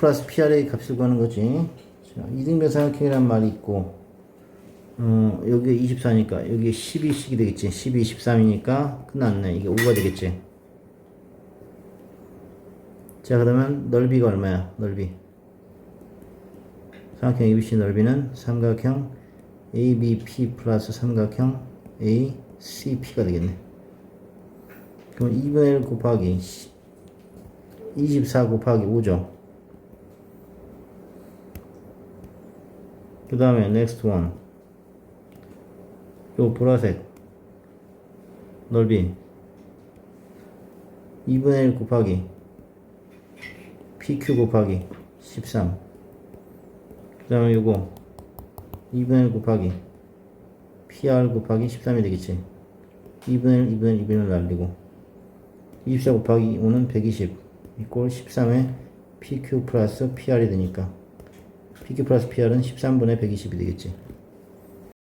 플러스 PR의 값을 구하는 거지. 자, 이등변 삼각형이란 말이 있고, 어, 여기 24니까, 여기 12씩이 되겠지. 12, 23이니까 끝났네. 이게 5가 되겠지. 자, 그러면 넓이가 얼마야? 넓이. 삼각형 ABC 넓이는 삼각형 ABP 플러스 삼각형 ACP가 되겠네. 그럼 2분의 1 곱하기 24 곱하기 5죠. 그 다음에 next one. 요 보라색 넓이 2분의 1 곱하기 PQ 곱하기 13. 그 다음에 요거 2분의 1 곱하기 PR 곱하기 13이 되겠지. 2분의 1, 2분의 1, 2분의 1 날리고 24 곱하기 5는 120 이꼴 13에 PQ 플러스 PR이 되니까 PQ 플러스 PR은 13분의 120이 되겠지.